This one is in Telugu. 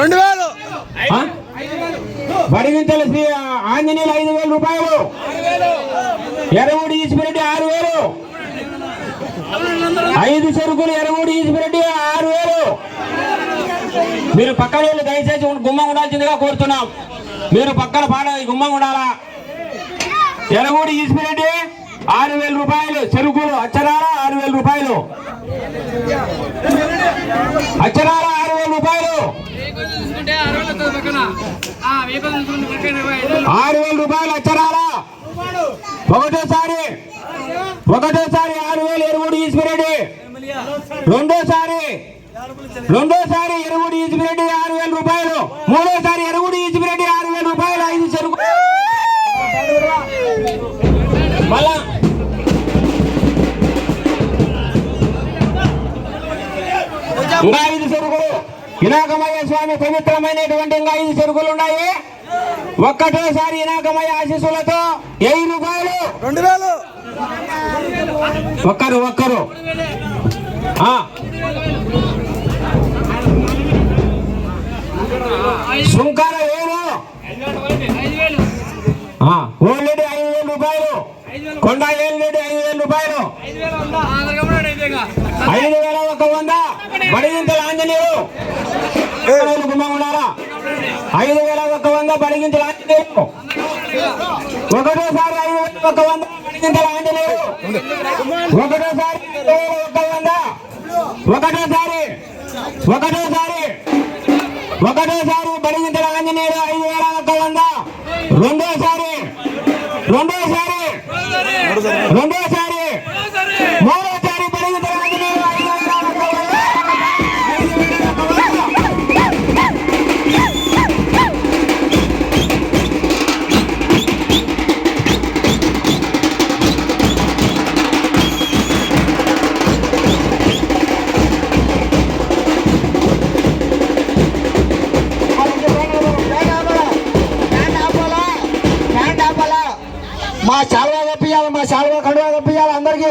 రెండు వేలు. ఆ? శ్రీ ఆంజనేయులు ఐదు వేల రూపాయలు. ఎరగూడి ఈశ్వరెడ్డి ఆరు వేలు. ఐదు సరుకులు ఎరగూడి ఈశ్వరెడ్డి ఆరు వేలు. మీరు పక్కన దయచేసి గుమ్మం ఉండాల్సిందిగా కోరుతున్నాం. మీరు పక్కన పాడ గుమ్మం ఉండాలా? ఎరగూడి ఈశ్వరెడ్డి ఆరు వేల రూపాయలు. చెరుకులు అచ్చరాల ఆరు వేల రూపాయలు. అచ్చరాల రూపాయలు. ఆరు వేల రూపాయలు అచ్చరాల? ఒకటోసారి ఒకటోసారి ఆరు వేలు ఎరువుడు ఈశ్వరెడ్డి రెండోసారి రెండోసారి ఎరువుడు ఈశ్వరెడ్డి ఆరు వేల రూపాయలు. మూడోసారి ఎరువుడు ఈశ్వరెడ్డి ఆరు వేల రూపాయలు. ఐదు చెరుకు. మళ్ళా. ఇంకా ఐదు చెరుకులు. వినాకమయ్య స్వామి పవిత్రమైనటువంటి ఇంకా ఐదు చెరుకులు ఉన్నాయి ఒక్కటోసారి వినాకమయ్య ఆశీస్సులతో వెయ్యి రూపాయలు రెండు వేలు. ఒక్కరు ఒక్కరు. ఆ. సుంకార వేలు ఓల్రెడీ ఐదు వేల రూపాయలు. కొండ ఏళ్ళెడ్డి ఐదు వేల రూపాయలు. ఐదు వేలు ఒక వంద. బడిగింతల ఆంజనేయులు ఉన్నారా ఐదు వేల ఒక వంద బడిగింతల ఆంజనేయులు. ఒకటోసారి ఐదు వేల ఒక వంద బడిగింతల ఆంజనేయులు. ఒకటోసారి వేల ఒక వంద. ఒకటోసారి ఒకటోసారి ఒకటోసారి బడిగింతల ఆంజనేయులు ఐదు వేల ఒక వంద. రెండోసారి రెండోసారి రెండోసారి మా శాలువా కప్పియాలి మా శాలువా కడువా కప్పియాలి అందరికీ.